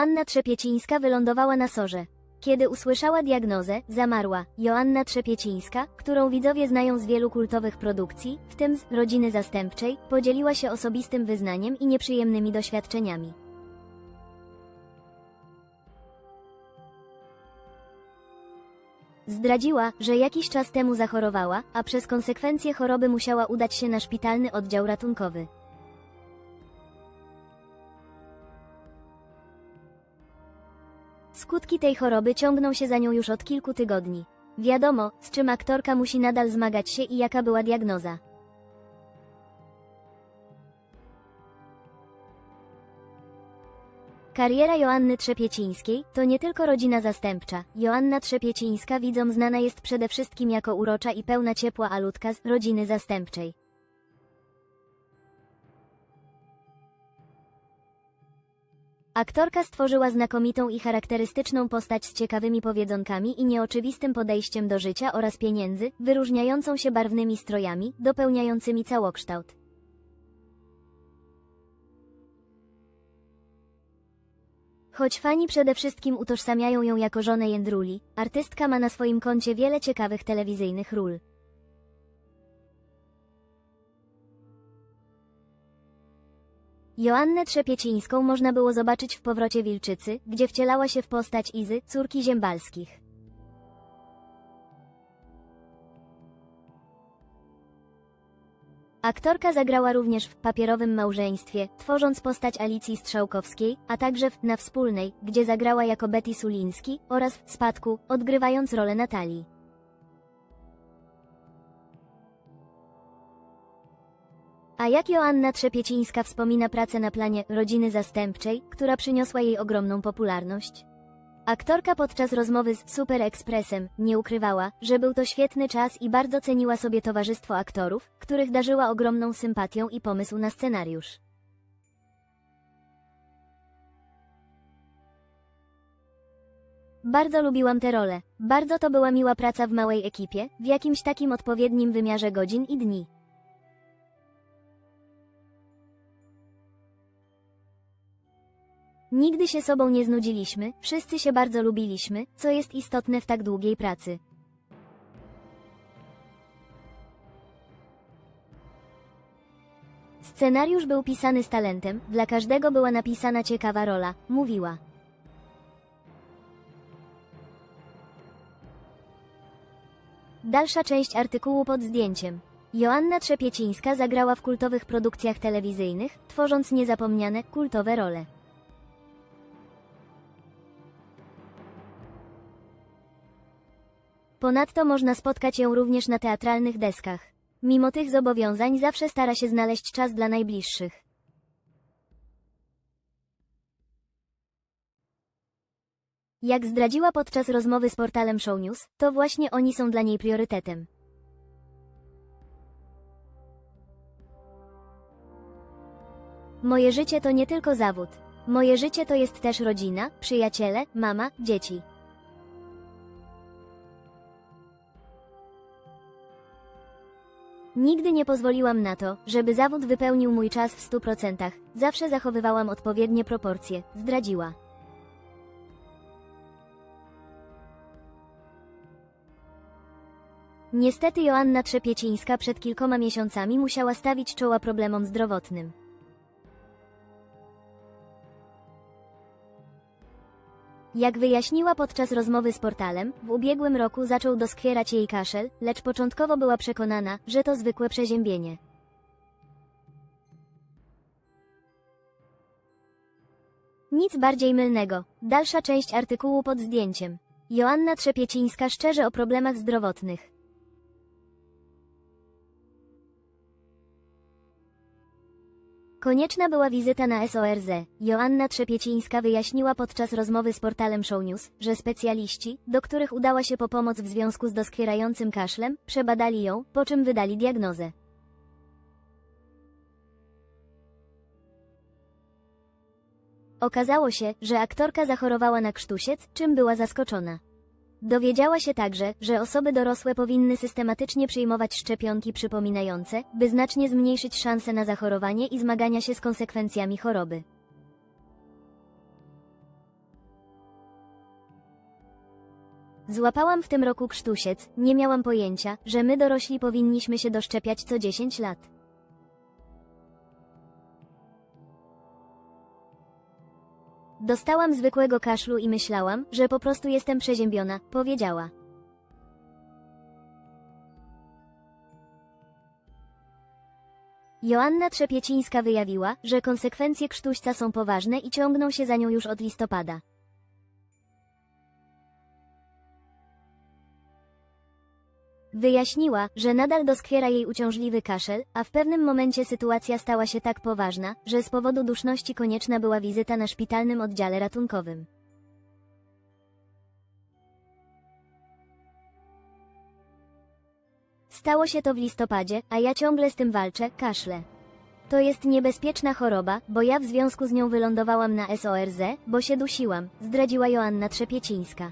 Joanna Trzepiecińska wylądowała na sorze. Kiedy usłyszała diagnozę, zamarła. Joanna Trzepiecińska, którą widzowie znają z wielu kultowych produkcji, w tym z Rodziny Zastępczej, podzieliła się osobistym wyznaniem i nieprzyjemnymi doświadczeniami. Zdradziła, że jakiś czas temu zachorowała, a przez konsekwencje choroby musiała udać się na szpitalny oddział ratunkowy. Skutki tej choroby ciągną się za nią już od kilku tygodni. Wiadomo, z czym aktorka musi nadal zmagać się i jaka była diagnoza. Kariera Joanny Trzepiecińskiej to nie tylko rodzina zastępcza. Joanna Trzepiecińska widzom znana jest przede wszystkim jako urocza i pełna ciepła alutka z rodziny zastępczej. Aktorka stworzyła znakomitą i charakterystyczną postać z ciekawymi powiedzonkami i nieoczywistym podejściem do życia oraz pieniędzy, wyróżniającą się barwnymi strojami, dopełniającymi całokształt. Choć fani przede wszystkim utożsamiają ją jako żonę Jędruli, artystka ma na swoim koncie wiele ciekawych telewizyjnych ról. Joannę Trzepiecińską można było zobaczyć w Powrocie Wilczycy, gdzie wcielała się w postać Izy, córki Ziembalskich. Aktorka zagrała również w Papierowym Małżeństwie, tworząc postać Alicji Strzałkowskiej, a także w Na Wspólnej, gdzie zagrała jako Betty Suliński, oraz w Spadku, odgrywając rolę Natalii. A jak Joanna Trzepiecińska wspomina pracę na planie Rodziny Zastępczej, która przyniosła jej ogromną popularność? Aktorka podczas rozmowy z Super Expressem nie ukrywała, że był to świetny czas i bardzo ceniła sobie towarzystwo aktorów, których darzyła ogromną sympatią i pomysł na scenariusz. Bardzo lubiłam tę rolę. Bardzo to była miła praca w małej ekipie, w jakimś takim odpowiednim wymiarze godzin i dni. Nigdy się sobą nie znudziliśmy, wszyscy się bardzo lubiliśmy, co jest istotne w tak długiej pracy. Scenariusz był pisany z talentem, dla każdego była napisana ciekawa rola, mówiła. Dalsza część artykułu pod zdjęciem. Joanna Trzepiecińska zagrała w kultowych produkcjach telewizyjnych, tworząc niezapomniane, kultowe role. Ponadto można spotkać ją również na teatralnych deskach. Mimo tych zobowiązań zawsze stara się znaleźć czas dla najbliższych. Jak zdradziła podczas rozmowy z portalem Show News, to właśnie oni są dla niej priorytetem. Moje życie to nie tylko zawód. Moje życie to jest też rodzina, przyjaciele, mama, dzieci. Nigdy nie pozwoliłam na to, żeby zawód wypełnił mój czas w stu procentach. Zawsze zachowywałam odpowiednie proporcje, zdradziła. Niestety Joanna Trzepiecińska przed kilkoma miesiącami musiała stawić czoła problemom zdrowotnym. Jak wyjaśniła podczas rozmowy z portalem, w ubiegłym roku zaczął doskwierać jej kaszel, lecz początkowo była przekonana, że to zwykłe przeziębienie. Nic bardziej mylnego. Dalsza część artykułu pod zdjęciem. Joanna Trzepiecińska szczerze o problemach zdrowotnych. Konieczna była wizyta na SORZ. Joanna Trzepiecińska wyjaśniła podczas rozmowy z portalem Show News, że specjaliści, do których udała się po pomoc w związku z doskwierającym kaszlem, przebadali ją, po czym wydali diagnozę. Okazało się, że aktorka zachorowała na krztusiec, czym była zaskoczona. Dowiedziała się także, że osoby dorosłe powinny systematycznie przyjmować szczepionki przypominające, by znacznie zmniejszyć szanse na zachorowanie i zmagania się z konsekwencjami choroby. Złapałam w tym roku krztusiec, nie miałam pojęcia, że my dorośli powinniśmy się doszczepiać co 10 lat. Dostałam zwykłego kaszlu i myślałam, że po prostu jestem przeziębiona, powiedziała. Joanna Trzepiecińska wyjawiła, że konsekwencje krztuśca są poważne i ciągną się za nią już od listopada. Wyjaśniła, że nadal doskwiera jej uciążliwy kaszel, a w pewnym momencie sytuacja stała się tak poważna, że z powodu duszności konieczna była wizyta na szpitalnym oddziale ratunkowym. Stało się to w listopadzie, a ja ciągle z tym walczę, kaszlę. To jest niebezpieczna choroba, bo ja w związku z nią wylądowałam na SORZ, bo się dusiłam, zdradziła Joanna Trzepiecińska.